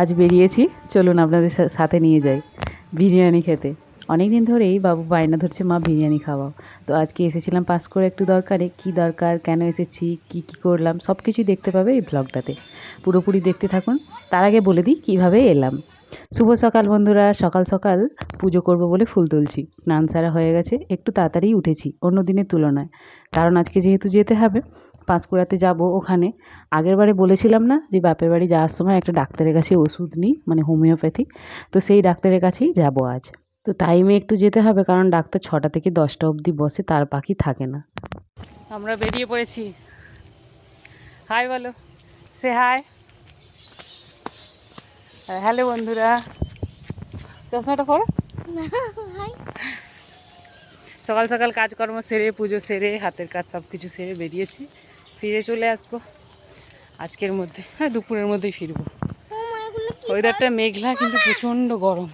আজ বেরিয়েছি। চলুন আপনাদের সাথে নিয়ে যাই। বিরিয়ানি খেতে। অনেক দিন ধরেই বাবু বায়না ধরছে, মা, বিরিয়ানি খাওয়াও। তো আজকে এসেছিলাম পাস করে একটু দরকারে। কি দরকার, কেন এসেছি, কি কি করলাম সব কিছুই দেখতে পাবে এই ব্লগটাতে পুরোপুরি দেখতে থাকুন। তার আগে বলে দিই, কীভাবে এলাম। শুভ সকাল বন্ধুরা, সকাল সকাল পুজো করব বলে ফুল তুলছি। স্নান সারা হয়ে গেছে, একটু তাড়াতাড়ি উঠেছি, অন্য দিনের তুলনায়। কারণ আজকে যেহেতু যেতে হবে পাঁশকুড়াতে যাব ওখানে। আগের বারে বলেছিলাম না যে বাপের বাড়ি যাওয়ার সময় একটা ডাক্তারের কাছে ওষুধ নিই মানে হোমিওপ্যাথি। তো সেই ডাক্তারের কাছেই যাব আজ। তো টাইমে একটু যেতে হবে কারণ ডাক্তার ছটা থেকে দশটা অবধি বসে তার পাখি থাকে না। আমরা বেরিয়ে পড়েছি। হাই বলো। সে হাই হ্যালো বন্ধুরা। চশমাটা পড়ো। সকাল সকাল কাজকর্ম সেরে পুজো সেরে হাতের কাজ সব কিছু সেরে বেরিয়েছি। ফিরে চলে আসব। আজকের মধ্যে হ্যাঁ দুপুরের মধ্যেই ফিরবো। ওয়েদারটা মেঘলা কিন্তু প্রচণ্ড গরম।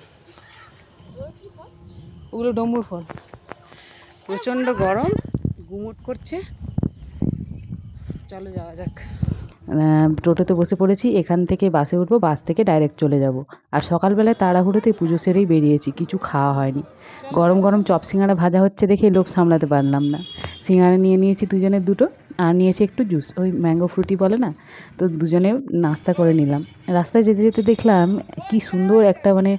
ওগুলো ডম্বুর ফল। প্রচণ্ড গরম গুমুট করছে। চলো যাওয়া যাক। টোটোতে বসে পড়েছি, এখান থেকে বাসে উঠবো, বাস থেকে ডাইরেক্ট চলে যাব। আর সকালবেলায় তাড়াহুড়োতে পুজো সেরেই বেরিয়েছি, কিছু খাওয়া হয়নি। গরম গরম চপ সিঙ্গারা ভাজা হচ্ছে দেখে লোভ সামলাতে পারলাম না। সিঙ্গারা নিয়ে নিয়েছি দুজনের দুটো, আর নিয়েছি একটু জুস। ওই ম্যাঙ্গো ফ্রুটি বলে না? তো দুজনে নাস্তা করে নিলাম। রাস্তায় যেতে যেতে দেখলাম কি সুন্দর একটা মানে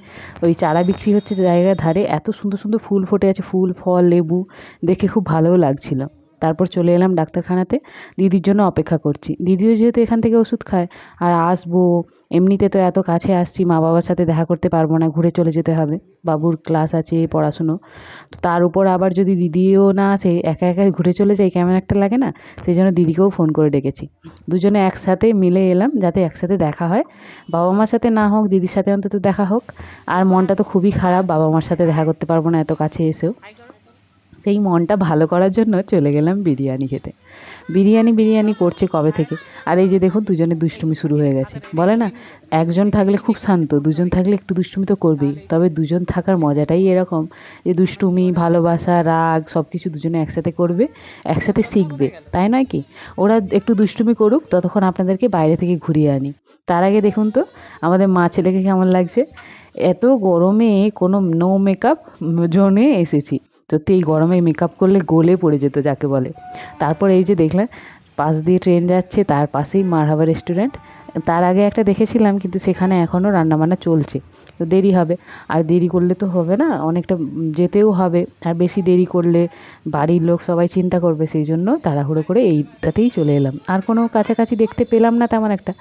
ওই চারা বিক্রি হচ্ছে জায়গার ধারে, এত সুন্দর সুন্দর ফুল ফুটে আছে, ফুল, ফল, লেবু, দেখে খুব ভালোও লাগছিল। তারপর চলে এলাম ডাক্তারখানাতে। দিদির জন্য অপেক্ষা করছি। দিদিও যেহেতু এখান থেকে ওষুধ খায়, আর আসব, এমনিতে তো এত কাছে আসছি, মা বাবার সাথে দেখা করতে পারব না, ঘুরে চলে যেতে হবে। বাবুর ক্লাস আছে, পড়াশুনো। তো তার উপর আবার যদি দিদিও না আসে, একা একা ঘুরে চলে যায় কেমন একটা লাগে না? সেই জন্য দিদিকেও ফোন করে ডেকেছি। দুজনে একসাথে মিলে এলাম, যাতে একসাথে দেখা হয়। বাবা মার সাথে না হোক, দিদির সাথে অন্তত দেখা হোক। আর মনটা তো খুবই খারাপ, বাবা মার সাথে দেখা করতে পারব না এত কাছে এসেও। সেই মনটা ভালো করার জন্য চলে গেলাম বিরিয়ানি খেতে। বিরিয়ানি বিরিয়ানি করছে কবে থেকে? আর এই যে দেখুন দুজনে দুষ্টুমি শুরু হয়ে গেছে। বলে না, একজন থাকলে খুব শান্ত, দুজন থাকলে একটু দুষ্টুমি তো করবেই। তবে দুজন থাকার মজাটাই এরকম যে দুষ্টুমি, ভালোবাসা, রাগ সব কিছু দুজনে একসাথে করবে, একসাথে শিখবে। তাই নয় কি? ওরা একটু দুষ্টুমি করুক, ততক্ষণ আপনাদেরকে বাইরে থেকে ঘুরিয়ে আনি। তার আগে দেখুন তো, আমাদের মা ছেলেকে কেমন লাগছে? এত গরমে কোনো নো মেকআপ জোনে এসেছি। সত্যি এই গরমে মেকআপ করলে গলে পড়ে যেত যাকে বলে। তারপর এই যে দেখলেন, পাশ দিয়ে ট্রেন যাচ্ছে, তার পাশেই মারহাবা রেস্টুরেন্ট তার আগে একটা দেখেছিলাম, কিন্তু সেখানে এখনও রান্নাবান্না চলছে। তো দেরি হবে। আর দেরি করলে তো হবে না, অনেকটা যেতেও হবে। আর বেশি দেরি করলে বাড়ির লোক সবাই চিন্তা করবে, সেই জন্য তাড়াহুড়ো করে এইটাতেই চলে এলাম। আর কোনো কাছাকাছি দেখতে পেলাম না তেমন একটা।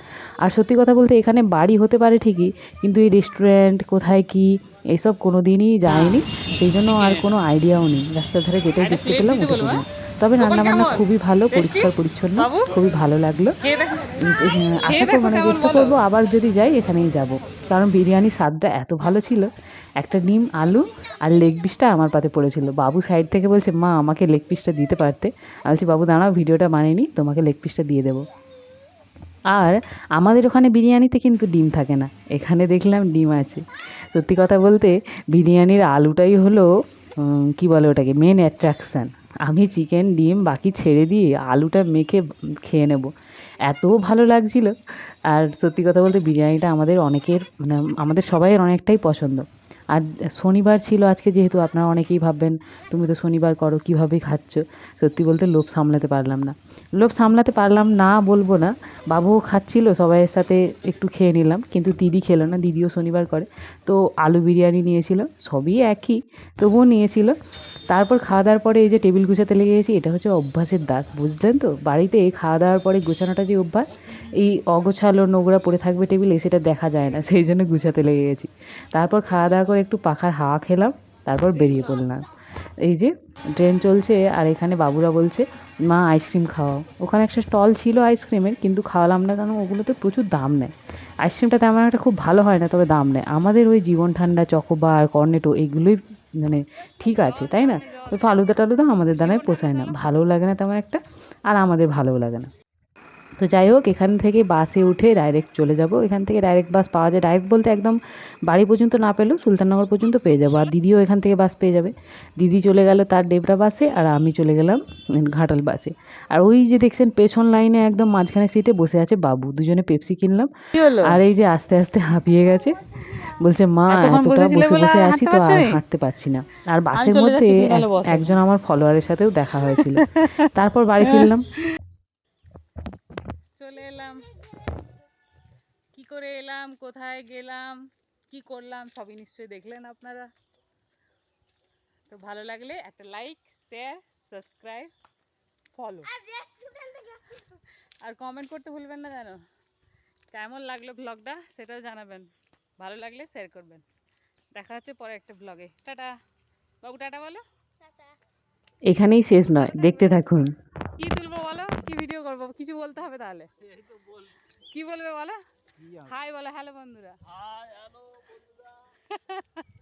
আর সত্যি কথা বলতে এখানে বাড়ি হতে পারে ঠিকই, কিন্তু এই রেস্টুরেন্ট কোথায় কি এইসব কোনো দিনই যায়নি সেই জন্য আর কোনো আইডিয়াও নেই। রাস্তার ধারে যেটাই দেখতে পেলাম ওটুকু না। তবে রান্নাবান্না খুবই ভালো পরিষ্কার পরিচ্ছন্ন খুবই ভালো লাগল। আশা করব মানে চেষ্টা করব আবার যদি যাই এখানেই যাব। কারণ বিরিয়ানির স্বাদটা এত ভালো ছিল। একটা ডিম আলু আর লেগ পিসটা আমার পাতে পড়েছিল। বাবু সাইড থেকে বলছে মা আমাকে লেগ পিসটা দিতে পারতে? আমি বলছি বাবু দাঁড়াও ভিডিওটা বানিয়ে তোমাকে লেগ পিসটা দিয়ে দেবো। আর আমাদের ওখানে বিরিয়ানিতে কিন্তু ডিম থাকে না। এখানে দেখলাম ডিম আছে। সত্যি কথা বলতে বিরিয়ানির আলুটাই হলো কি বলে ওটাকে মেন অ্যাট্রাকশান আমি চিকেন ডিম বাকি ছেড়ে দিয়ে আলুটা মেখে খেয়ে নেব। এত ভালো লাগছিল। আর সত্যি কথা বলতে বিরিয়ানিটা আমাদের অনেকের মানে আমাদের সবাইয়ের অনেকটাই পছন্দ। আর শনিবার ছিল আজকে যেহেতু আপনারা অনেকেই ভাববেন, তুমি তো শনিবার করো, কীভাবে খাচ্ছ? সত্যি বলতে লোভ সামলাতে পারলাম না। লোভ সামলাতে পারলাম না বলব না। বাবুও খাচ্ছিল, সবাইয়ের সাথে একটু খেয়ে নিলাম, কিন্তু দিদি খেলো না, দিদিও শনিবার করে। তো আলু বিরিয়ানি নিয়েছিল, সবই একই, তবুও নিয়েছিল। তারপর খাওয়া দাওয়ার পরে এই যে টেবিল গুছাতে লেগে গেছি, এটা হচ্ছে অভ্যাসের দাস, বুঝলেন তো? বাড়িতে এই খাওয়া দাওয়ার পরে গোছানোটা যে অভ্যাস, এই অগোছালো নোংরা পড়ে থাকবে টেবিলে, সেটা দেখা যায় না, সেই জন্য গুছাতে লেগে গেছি। তারপর খাওয়া দাওয়া করে একটু পাখার হাওয়া খেলাম, তারপর বেরিয়ে পড়লাম। এই যে ট্রেন চলছে আর এখানে বাবুরা বলছে, মা, আইসক্রিম খাওয়াও ওখানে একটা স্টল ছিল আইসক্রিমের, কিন্তু খাওয়ালাম না কারণ ওগুলোতে প্রচুর দাম নেয়। আইসক্রিমটা তেমন একটা খুব ভালো হয় না, তবে দাম নেয়। আমাদের ওই জীবন ঠান্ডা, চকোবার, কর্নেটো এইগুলোই মানে ঠিক আছে, তাই না? ওই ফালুদা টালুদা আমাদের দ্বারাই পোষায় না। ভালোও লাগে না তেমন একটা, আর আমাদের ভালোও লাগে না। তো যাই হোক এখান থেকে বাসে উঠে ডাইরেক্ট চলে যাব। এখান থেকে ডাইরেক্ট বাস পাওয়া যায়। ডাইরেক্ট বলতে একদম বাড়ি পর্যন্ত না পেলেও সুলতাননগর পর্যন্ত পেয়ে যাব। আর দিদিও এখান থেকে বাস পেয়ে যাবে। দিদি চলে গেল তার ডেবরা বাসে আর আমি চলে গেলাম ঘাটাল বাসে আর ওই যে দেখছেন পেছন লাইনে একদম মাঝখানে সিটে বসে আছে বাবু। দুজনে পেপসি কিনলাম। আর এই যে আস্তে আস্তে হাঁপিয়ে গেছে। বলছে মা এতটা বসে বসে আছি হাঁটতে তো আর হাঁটতে পারছি না। আর বাসের মধ্যে। একজন আমার ফলোয়ারের সাথেও দেখা হয়েছিল। তারপর বাড়ি ফিরলাম। চলে এলাম। কি করে এলাম? কোথায় গেলাম? কি করলাম? সবই নিশ্চয়ই দেখলেন আপনারা। তো ভালো লাগলে একটা লাইক শেয়ার সাবস্ক্রাইব ফলো আর কমেন্ট করতে ভুলবেন না জানো কেমন লাগল ব্লগটা সেটাও জানাবেন। ভালো লাগলে শেয়ার করবেন। দেখা হচ্ছে পরে একটা ব্লগে টাটা। বাবু, টাটা বলো। এখানেই শেষ নয়। দেখতে থাকুন কি তুলবো বলো কি ভিডিও করব কিছু বলতে হবে তাহলে? কি বলবে বলো? হাই বলো হ্যালো বন্ধুরা। হাই হ্যালো বন্ধুরা।